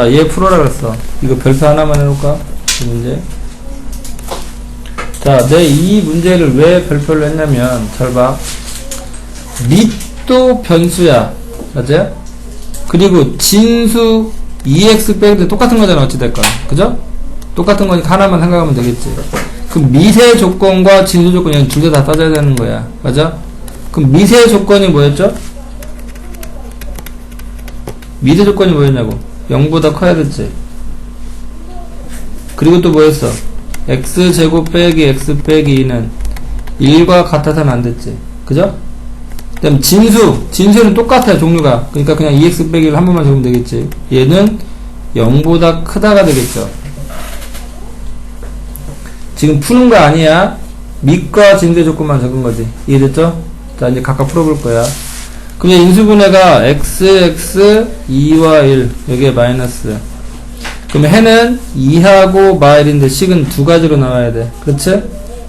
자, 얘 풀어라 그랬어. 이거 별표 하나만 해놓을까? 이 문제. 자, 내 이 문제를 왜 별표를 했냐면, 잘 봐. 밑도 변수야. 맞아요? 그리고 진수 EX 빼는데 똑같은 거잖아, 어찌됐건. 그죠? 똑같은 거니까 하나만 생각하면 되겠지. 그럼 미세 조건과 진수 조건이 둘 다 다 따져야 되는 거야. 맞아? 그럼 미세 조건이 뭐였죠? 미세 조건이 뭐였냐고. 0보다 커야 됐지. 그리고 또 뭐였어? x제곱 빼기 x 빼기 2는 1과 같아서는 안 됐지. 그죠? 그 다음 진수. 진수는 똑같아요, 종류가. 그러니까 그냥 2x 빼기를 한 번만 적으면 되겠지. 얘는 0보다 크다가 되겠죠. 지금 푸는 거 아니야. 밑과 진수의 조건만 적은 거지. 이해됐죠? 자, 이제 각각 풀어볼 거야. 그럼 인수분해가 x, x, 2와 1. 여기에 마이너스. 그럼 해는 2하고 마일인데 식은 두 가지로 나와야 돼. 그렇지?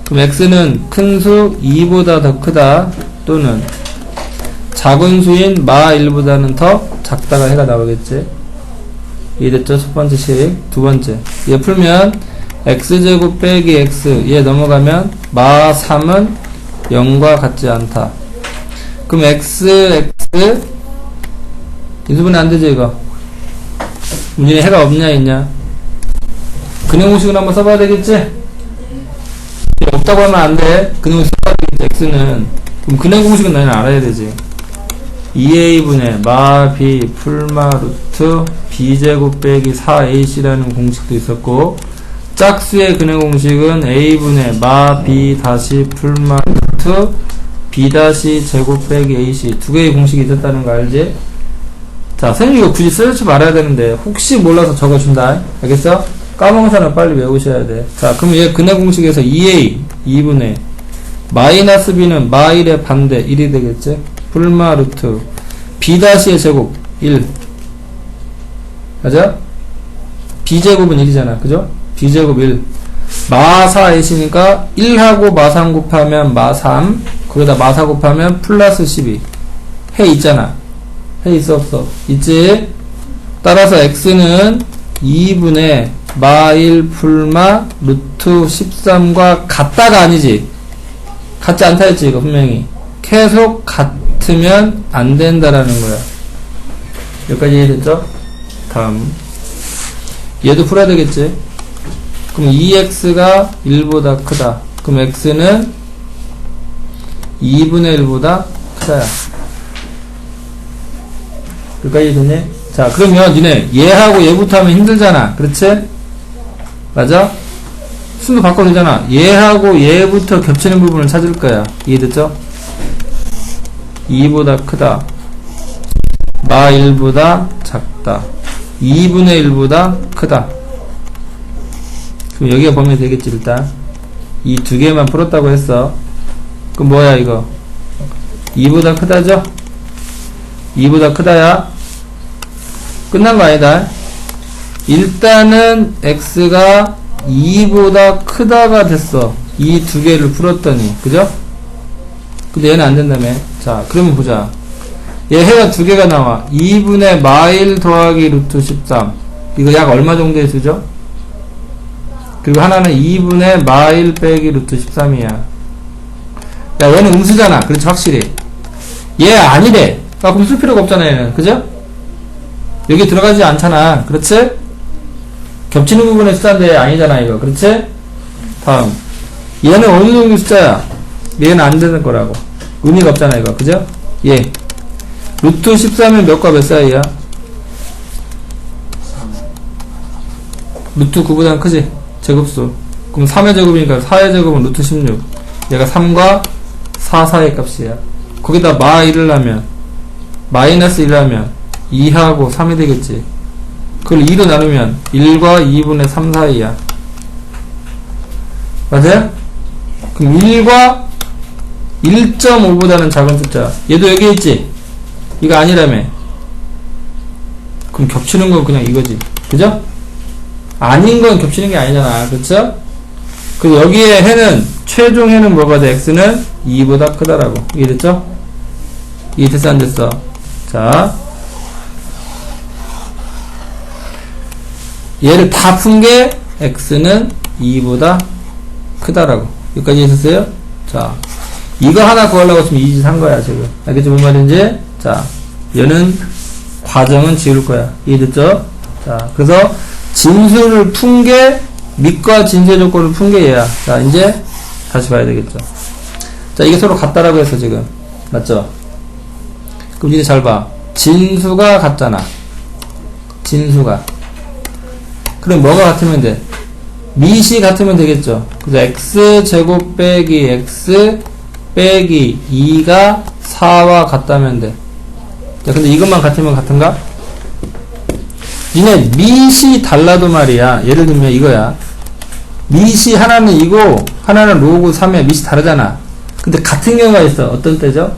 그럼 x는 큰 수 2보다 더 크다. 또는 작은 수인 마 1보다는 더 작다가 해가 나오겠지. 이해됐죠? 첫 번째 식. 두 번째. 얘 풀면 x제곱 빼기 x. 얘 넘어가면 마 3은 0과 같지 않다. 그럼 x, x. 인수분해 안 되지, 이거. 문제에 해가 없냐, 있냐? 근형 공식을 한번 써봐야 되겠지? 없다고 하면 안 돼. 근형 공식 써봐야 되겠지, x는. 그럼 근형 공식은 너희는 알아야 되지. 2a분의 마 b 풀마 루트 b제곱 빼기 4ac라는 공식도 있었고 짝수의 근형 공식은 a분의 마 b 다시 풀마 루트 b 다시 제곱 빼기 ac 두 개의 공식이 있었다는 거 알지? 자, 선생님 이거 굳이 쓰지 말아야 되는데 혹시 몰라서 적어준다. 알겠어? 까먹은 사람 빨리 외우셔야 돼. 자, 그럼 얘 근해 공식에서 2a 2분의 마이너스 b는 마일의 반대 1이 되겠지? 풀마 루트 b 다시의 제곱 1 맞아? b제곱은 1이잖아. 그죠? b제곱 1 마4 a시니까 1하고 마3 곱하면 마3 거기다 마4 곱하면 플러스 12 해 있잖아. 해 있어 없어? 있지? 따라서 x는 2분의 마1 풀마 루트 13과 같다가 아니지? 같지 않다 했지 이거 분명히 계속 같으면 안 된다라는 거야 여기까지 이해됐죠? 다음 얘도 풀어야 되겠지? 그럼 2x가 1보다 크다 그럼 x는 2분의 1보다 크다야 여기까지 됐니? 자, 그러면 니네 얘하고 얘부터 하면 힘들잖아. 그렇지? 맞아? 순도 바꿔도 되잖아. 얘하고 얘부터 겹치는 부분을 찾을 거야. 이해됐죠? 2보다 크다. 마 1보다 작다. 2분의 1보다 크다. 그럼 여기가 범위 되겠지, 일단. 이 두 개만 풀었다고 했어. 그럼 뭐야, 이거? 2보다 크다죠? 2보다 크다야. 끝난 거 아니다. 일단은 x가 2보다 크다가 됐어. 이 두 개를 풀었더니. 그죠? 근데 얘는 안 된다며. 자, 그러면 보자. 얘 해가 두 개가 나와. 2분의 마일 더하기 루트 13. 이거 약 얼마 정도의 수죠? 그리고 하나는 2분의 마일 빼기 루트 13이야. 야, 얘는 음수잖아. 그렇지, 확실히. 얘 아니래. 아, 그럼 쓸 필요가 없잖아, 얘는. 그죠? 여기 들어가지 않잖아. 그렇지? 겹치는 부분의 숫자인데 아니잖아, 이거. 그렇지? 다음. 얘는 어느 정도 숫자야? 얘는 안 되는 거라고. 의미가 없잖아, 이거. 그죠? 예. 루트 13은 몇과 몇 사이야? 루트 9보다는 크지? 제곱수. 그럼 3의 제곱이니까 4의 제곱은 루트 16. 얘가 3과 4 사이의 값이야. 거기다 마 1을 하면, 마이너스 1을 하면, 2하고 3이 되겠지. 그걸 2로 나누면 1과 2분의 3 사이야. 맞아요? 그럼 1과 1.5보다는 작은 숫자. 얘도 여기 있지? 이거 아니라며. 그럼 겹치는 건 그냥 이거지. 그죠? 아닌 건 겹치는 게 아니잖아. 그쵸? 그 여기에 해는, 최종 해는 뭐가 돼? x는 2보다 크다라고. 이해됐죠? 이해됐어? 안 됐어? 자. 얘를 다 푼 게 x는 2보다 크다라고. 여기까지 있었어요? 자, 이거 하나 구하려고 지금 이짓 한 거야, 지금. 알겠죠? 뭔 말인지? 자, 얘는 과정은 지울 거야. 이해됐죠? 자, 그래서 진수를 푼 게 밑과 진수의 조건을 푼게 얘야. 자, 이제 다시 봐야 되겠죠. 자, 이게 서로 같다라고 했어, 지금. 맞죠? 그럼 이제 잘 봐. 진수가 같잖아. 진수가. 그럼 뭐가 같으면 돼? 밑이 같으면 되겠죠. 그래서 x 제곱 빼기 x 빼기 2가 4와 같다면 돼. 자, 근데 이것만 같으면 같은가? 니네 밑이 달라도 말이야. 예를 들면 이거야. 밑이 하나는 이고 하나는 로고 3이야. 밑이 다르잖아. 근데 같은 경우가 있어. 어떤 때죠?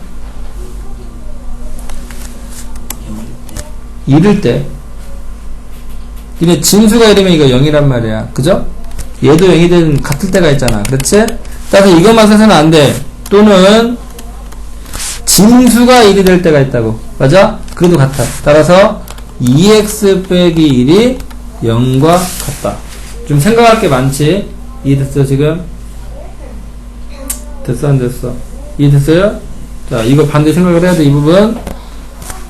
이럴 때. 니네 진수가 이러면 이거 0이란 말이야. 그죠? 얘도 0이 되는 같을 때가 있잖아. 그렇지? 따라서 이것만 써서는 안 돼. 또는 진수가 1이 될 때가 있다고. 맞아? 그래도 같아. 따라서 2x 빼기 1이 0과 같다. 좀 생각할 게 많지? 이해됐어, 지금? 됐어, 안 됐어? 이해됐어요? 자, 이거 반대 생각을 해야 돼, 이 부분.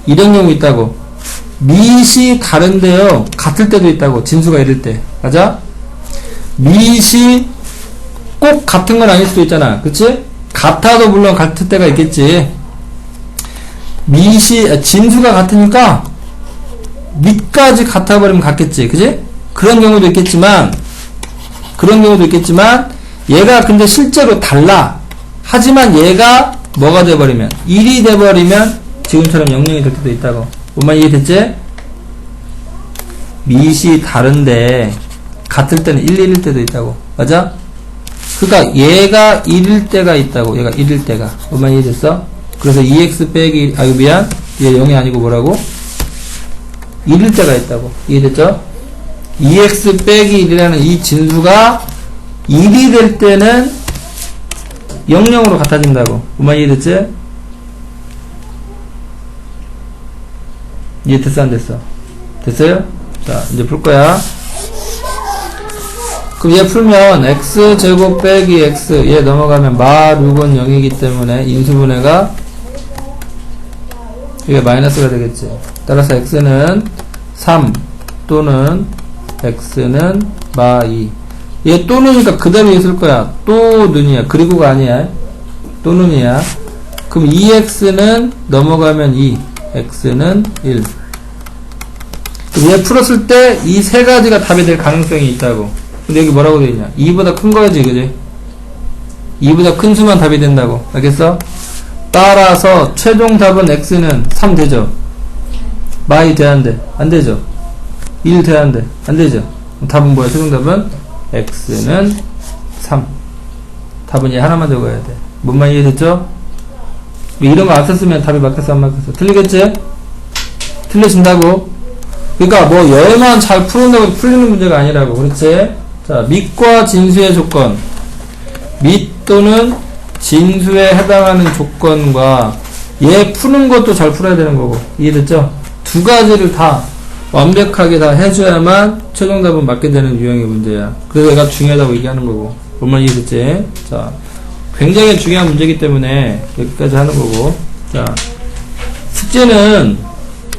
이런 경우 있다고. 밑이 다른데요. 같을 때도 있다고. 진수가 이럴 때. 맞아? 밑이 꼭 같은 건 아닐 수도 있잖아. 그치? 같아도 물론 같을 때가 있겠지. 밑이, 아, 진수가 같으니까 밑까지 같아버리면 같겠지. 그지? 그런 경우도 있겠지만, 그런 경우도 있겠지만, 얘가 근데 실제로 달라. 하지만 얘가 뭐가 돼버리면, 1이 돼버리면 지금처럼 0영이 될 때도 있다고. 뭔말 이해됐지? 밑이 다른데, 같을 때는 1, 1일 때도 있다고. 맞아? 그니까 얘가 1일 때가 있다고. 얘가 1일 때가. 뭔말 이해됐어? 그래서 2x 빼기, 아유, 미안. 얘 0이 아니고 뭐라고? 1일 때가 있다고. 이해됐죠? 2x 빼기 1이라는 이 진수가 1이 될 때는 00으로 같아진다고. 뭔말 이해됐지? 이해 됐어, 안 됐어? 됐어요? 자, 이제 풀 거야. 그럼 얘 풀면 x제곱 빼기 x 얘 넘어가면 마 6은 0이기 때문에 인수분해가 이게 마이너스가 되겠지. 따라서 x는 3 또는 x는 마 2. 얘 또는이니까 그대로 있을 거야. 또는이야. 그리고가 아니야. 또는이야. 그럼 2x는 넘어가면 2, x는 1. 그럼 얘 풀었을 때 이 세 가지가 답이 될 가능성이 있다고. 근데 여기 뭐라고 되어 있냐? 2보다 큰 거야지, 그지? 2보다 큰 수만 답이 된다고. 알겠어? 따라서 최종 답은 x는 3 되죠? 마이 돼야 안 돼? 안 되죠? 1 돼야 안 돼? 안 되죠? 답은 뭐야? 최종 답은 x는 3. 답은 얘 하나만 적어야 돼. 뭔말 이해됐죠? 뭐 이런 거 안 썼으면 답이 맞겠어, 안 맞겠어? 틀리겠지? 틀려진다고? 그러니까 뭐 얘만 잘 풀어내고 풀리는 문제가 아니라고. 그렇지? 자, 밑과 진수의 조건. 밑 또는 진수에 해당하는 조건과 얘 푸는 것도 잘 풀어야 되는 거고. 이해됐죠? 두 가지를 다 완벽하게 다 해줘야만 최종답은 맞게 되는 유형의 문제야. 그래서 내가 중요하다고 얘기하는 거고. 얼마나 이해됐지? 자, 굉장히 중요한 문제이기 때문에 여기까지 하는 거고. 자, 숙제는